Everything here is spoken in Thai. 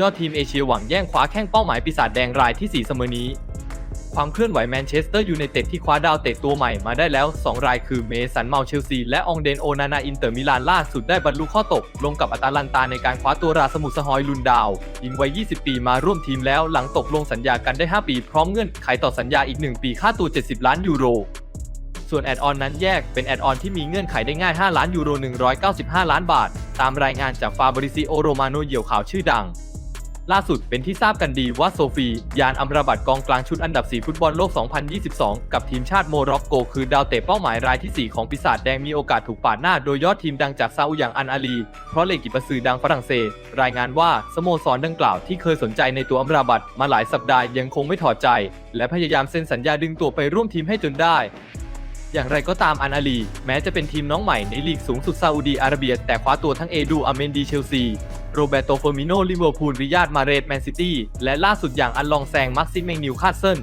ยอดทีมเอเชียหวังแย่งคว้าแข้งเป้าหมายปีศาจแดงรายที่ 4 เสมอนี้ ความเคลื่อนไหวแมนเชสเตอร์ยูไนเต็ดที่คว้าดาวเตะตัวใหม่มาได้แล้ว 2 รายคือเมสันเมาเชลซี และองเดนโอนานาอินเตอร์มิลานล่าสุดได้บรรลุข้อตก ลงกับอัตาลันตาในการคว้าตัวราสมุสหอยลุนดาวยิงวัย 20 ปีมาร่วมทีมแล้วหลังตกลงสัญญากันได้ 5 ปี พร้อมเงื่อนไขต่อสัญญาอีก 1 ปีค่าตัว 70 ล้านยูโรส่วนแอดออนนั้นแยกเป็นแอดออนที่มีเงื่อนไขได้ง่าย 5 ล้านยูโร 195 ล้านบาท ตามรายงานจากฟาบริซิโอโรมาโนเหี่ยวข่าวชื่อดัง ล่าสุดเป็นที่ทราบกันดีว่าโซฟี ยานอัมราบัตกองกลางชุดอันดับ 4 ฟุตบอลโลก 2022 กับทีมชาติโมร็อกโก คือดาวเตะเป้าหมายรายที่ 4 ของปีศาจแดงมีโอกาสถูกปาดหน้าโดยยอดทีมดังจากซาอุอย่างอันอาลี เพราะเลกิปสือดังฝรั่งเศส รายงานว่าสโมสรดังกล่าวที่เคยสนใจในตัวอัมราบัตมาหลายสัปดาห์ยังคงไม่ถอดใจ และพยายามเซ็นสัญญาดึงตัวไปร่วมทีมให้จนได้อย่างไรก็ตามอันอาลี แม้จะเป็นทีมน้องใหม่ในลีกสูงสุดซาอุดีอาระเบีย แต่คว้าตัวทั้งเอดูอเมนดีเชลซี โรเบโตเฟอร์มิโนลิเวอร์พูลริยาดมาเรดแมนซิตี้และล่าสุดอย่างอันลองแซงมักซิเมงนิวคาสเซิล